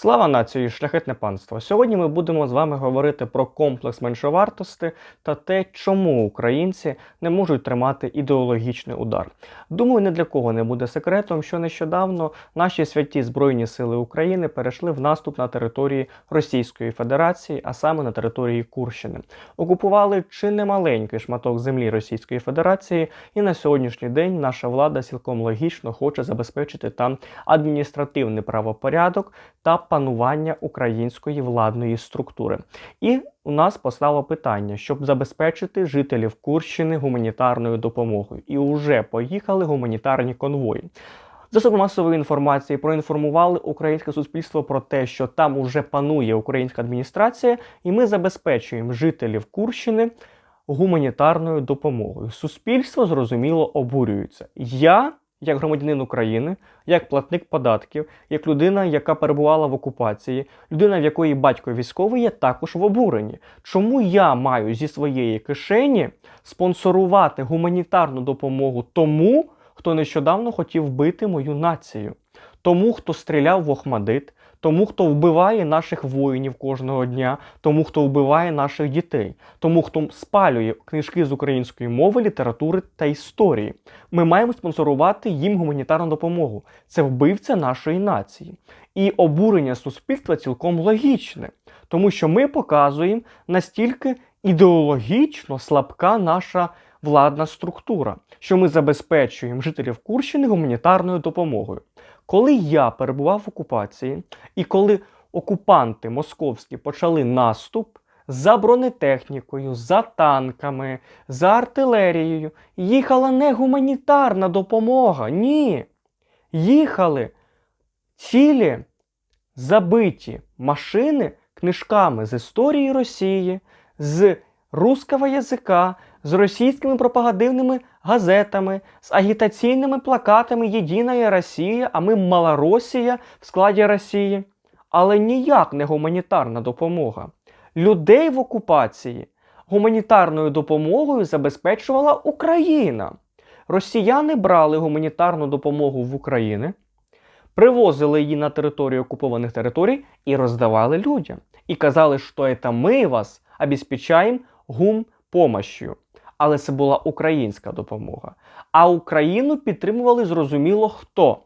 Слава нації, шляхетне панство! Сьогодні ми будемо з вами говорити про комплекс меншовартості та те, чому українці не можуть тримати ідеологічний удар. Думаю, ні для кого не буде секретом, що нещодавно наші святі Збройні Сили України перейшли в наступ на території Російської Федерації, а саме на території Курщини. Окупували чи не маленький шматок землі Російської Федерації, і на сьогоднішній день наша влада цілком логічно хоче забезпечити там адміністративний правопорядок та панування української владної структури. І у нас постало питання, щоб забезпечити жителів Курщини гуманітарною допомогою. І вже поїхали гуманітарні конвої. Засоби масової інформації проінформували українське суспільство про те, що там уже панує українська адміністрація, і ми забезпечуємо жителів Курщини гуманітарною допомогою. Суспільство зрозуміло обурюється. Я як громадянин України, як платник податків, як людина, яка перебувала в окупації, людина, в якої батько військовий, є також в обуренні. Чому я маю зі своєї кишені спонсорувати гуманітарну допомогу тому, хто нещодавно хотів вбити мою націю, тому, хто стріляв в Охмадит, тому, хто вбиває наших воїнів кожного дня, тому, хто вбиває наших дітей, тому, хто спалює книжки з української мови, літератури та історії. Ми маємо спонсорувати їм гуманітарну допомогу. Це вбивця нашої нації. І обурення суспільства цілком логічне, тому що ми показуємо настільки ідеологічно слабка наша владна структура, що ми забезпечуємо жителів Курщини гуманітарною допомогою. Коли я перебував в окупації, і коли окупанти московські почали наступ за бронетехнікою, за танками, за артилерією, їхала не гуманітарна допомога. Ні. Їхали цілі забиті машини книжками з історії Росії, з русского язика, з російськими пропагандивними газетами, з агітаційними плакатами Єдина Росія, а ми Малоросія в складі Росії. Але ніяк не гуманітарна допомога. Людей в окупації гуманітарною допомогою забезпечувала Україна. Росіяни брали гуманітарну допомогу в Україну, привозили її на територію окупованих територій і роздавали людям. І казали, що це ми вас обезпечаємо гумпомощю. Але це була українська допомога. А Україну підтримували зрозуміло хто?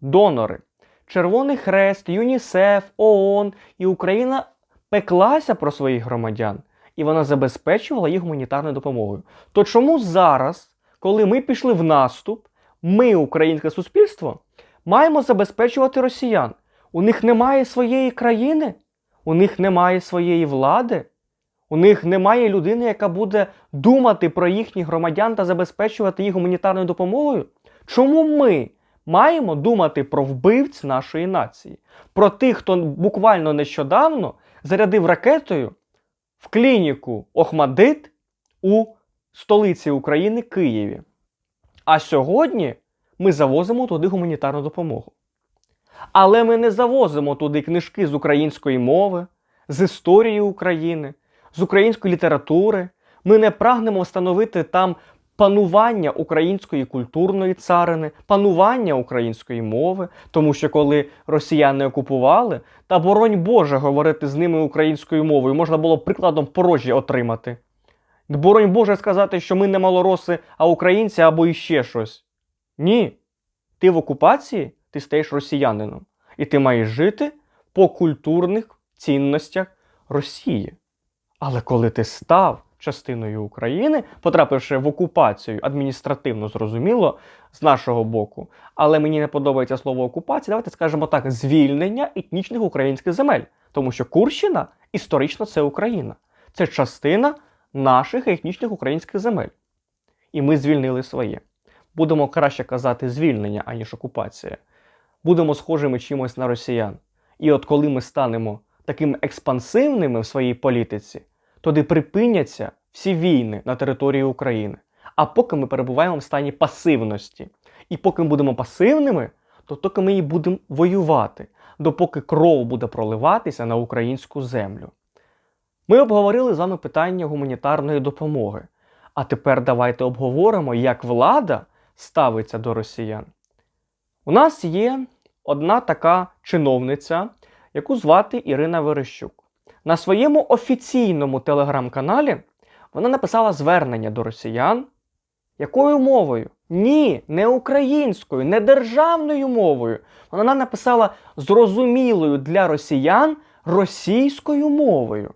Донори. Червоний Хрест, ЮНІСЕФ, ООН і Україна пеклася про своїх громадян, і вона забезпечувала їх гуманітарною допомогою. То чому зараз, коли ми пішли в наступ, ми, українське суспільство, маємо забезпечувати росіян? У них немає своєї країни, у них немає своєї влади. У них немає людини, яка буде думати про їхніх громадян та забезпечувати їх гуманітарною допомогою. Чому ми маємо думати про вбивць нашої нації? Про тих, хто буквально нещодавно зарядив ракетою в клініку Охмадит у столиці України Києві. А сьогодні ми завозимо туди гуманітарну допомогу. Але ми не завозимо туди книжки з української мови, з історії України з української літератури. Ми не прагнемо встановити там панування української культурної царини, панування української мови, тому що коли росіяни окупували, та боронь Боже говорити з ними українською мовою, можна було прикладом порожі отримати. Боронь Боже сказати, що ми не малороси, а українці або іще щось. Ні. Ти в окупації, ти стаєш росіянином. І ти маєш жити по культурних цінностях Росії. Але коли ти став частиною України, потрапивши в окупацію адміністративно зрозуміло з нашого боку, але мені не подобається слово окупація, давайте скажемо так: звільнення етнічних українських земель. Тому що Курщина історично це Україна. Це частина наших етнічних українських земель. І ми звільнили своє. Будемо краще казати звільнення, аніж окупація. Будемо схожими чимось на росіян. І от коли ми станемо такими експансивними в своїй політиці, тоді припиняться всі війни на території України. А поки ми перебуваємо в стані пасивності. І поки ми будемо пасивними, то тільки ми і будемо воювати, допоки кров буде проливатися на українську землю. Ми обговорили з вами питання гуманітарної допомоги. А тепер давайте обговоримо, як влада ставиться до росіян. У нас є одна така чиновниця, яку звати Ірина Верещук. На своєму офіційному телеграм-каналі вона написала звернення до росіян. Якою мовою? Ні, не українською, не державною мовою. Вона написала зрозумілою для росіян російською мовою.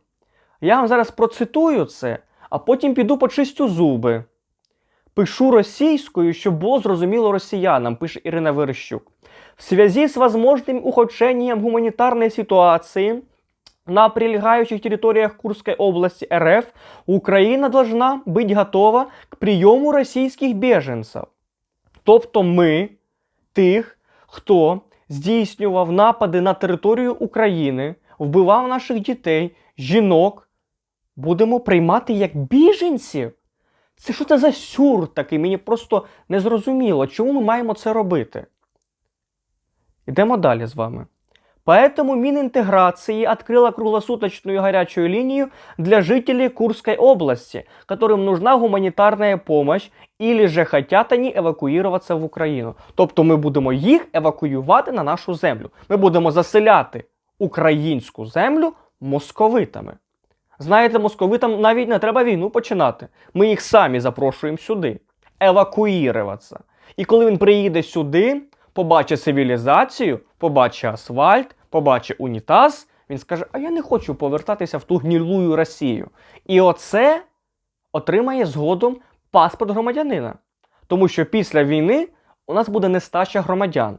Я вам зараз процитую це, а потім піду почистю зуби. Пишу російською, щоб було зрозуміло росіянам, пише Ірина Верещук. В связи с возможным ухудшением гуманитарной ситуации на прилегающих территориях Курской области РФ Украина должна быть готова к прийому російських біженців. Тобто ми, тих, хто здійснював напади на територію України, вбивав наших дітей, жінок, будемо приймати як біженців. Це що це за сюр такий? Мені просто не зрозуміло, чому ми маємо це робити. Йдемо далі з вами. Поэтому Мининтеграции открыла круглосуточную горячую линию для жителей Курской области, которым нужна гуманитарная помощь, или же хотят они евакуюватися в Україну. Тобто ми будемо їх евакуювати на нашу землю. Ми будемо заселяти українську землю московитами. Знаєте, московитам навіть не треба війну починати. Ми їх самі запрошуємо сюди, евакуюватися. І коли він приїде сюди, побачить цивілізацію, побачить асфальт, побачить унітаз, він скаже: А я не хочу повертатися в ту гнілую Росію. І оце отримає згодом паспорт громадянина. Тому що після війни у нас буде нестача громадян.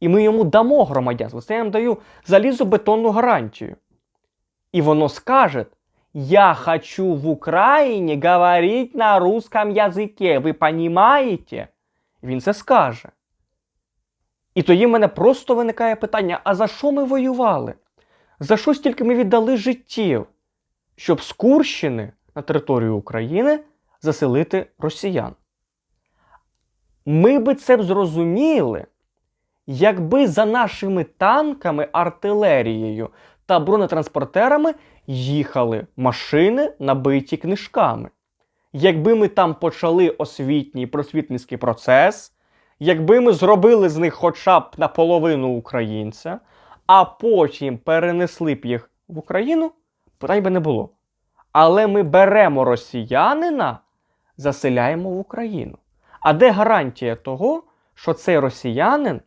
І ми йому дамо громадянство. Це я вам даю залізобетонну гарантію. І воно скаже: Я хочу в Україні говорити на русском язике. Ви понімаєте? Він це скаже. І тоді в мене просто виникає питання: а за що ми воювали? За що стільки ми віддали життів, щоб з Курщини на територію України заселити росіян? Ми би це б зрозуміли, якби за нашими танками, артилерією та бронетранспортерами їхали машини, набиті книжками. Якби ми там почали освітній просвітницький процес. Якби ми зробили з них хоча б наполовину українця, а потім перенесли б їх в Україну, питань би не було. Але ми беремо росіянина, заселяємо в Україну. А де гарантія того, що цей росіянин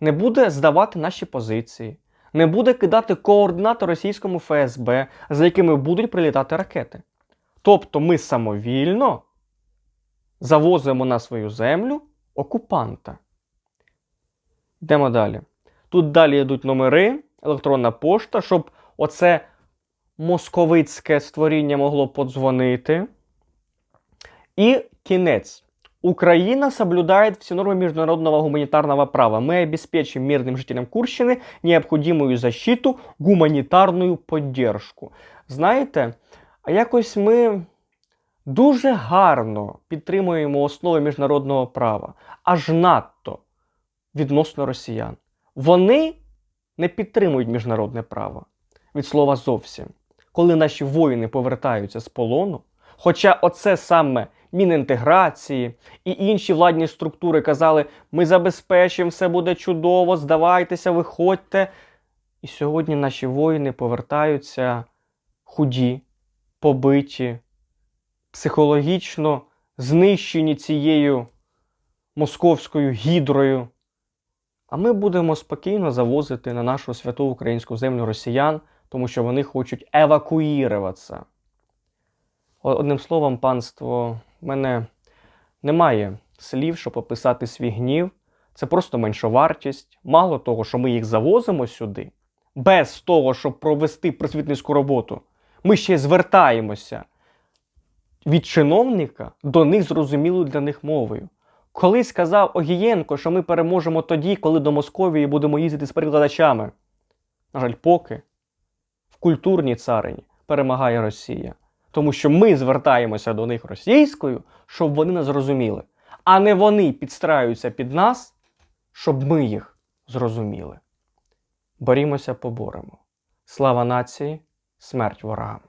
не буде здавати наші позиції, не буде кидати координати російському ФСБ, за якими будуть прилітати ракети? Тобто ми самовільно завозимо на свою землю окупанта. Йдемо далі. Тут далі йдуть номери, електронна пошта, щоб оце московицьке створіння могло подзвонити. І кінець. Украина соблюдает все нормы международного гуманитарного права. Мы обеспечим мирным жителям Курщины необходимую защиту, гуманітарну поддержку. Знаєте, а якось ми дуже гарно підтримуємо основи міжнародного права, аж надто відносно росіян. Вони не підтримують міжнародне право від слова зовсім. Коли наші воїни повертаються з полону, хоча оце саме Мінінтеграції і інші владні структури казали, ми забезпечимо, все буде чудово, здавайтеся, виходьте. І сьогодні наші воїни повертаються худі, побиті, психологічно знищені цією московською гідрою. А ми будемо спокійно завозити на нашу святу українську землю росіян, тому що вони хочуть евакуюватися. Одним словом, панство, в мене немає слів, щоб описати свій гнів. Це просто меншовартість. Мало того, що ми їх завозимо сюди, без того, щоб провести просвітницьку роботу, ми ще й звертаємося від чиновника до них зрозумілою для них мовою. Колись сказав Огієнко, що ми переможемо тоді, коли до Московії будемо їздити з перекладачами. На жаль, поки в культурній царині перемагає Росія. Тому що ми звертаємося до них російською, щоб вони нас зрозуміли. А не вони підстраюються під нас, щоб ми їх зрозуміли. Борімося, поборемо. Слава нації, смерть ворогам!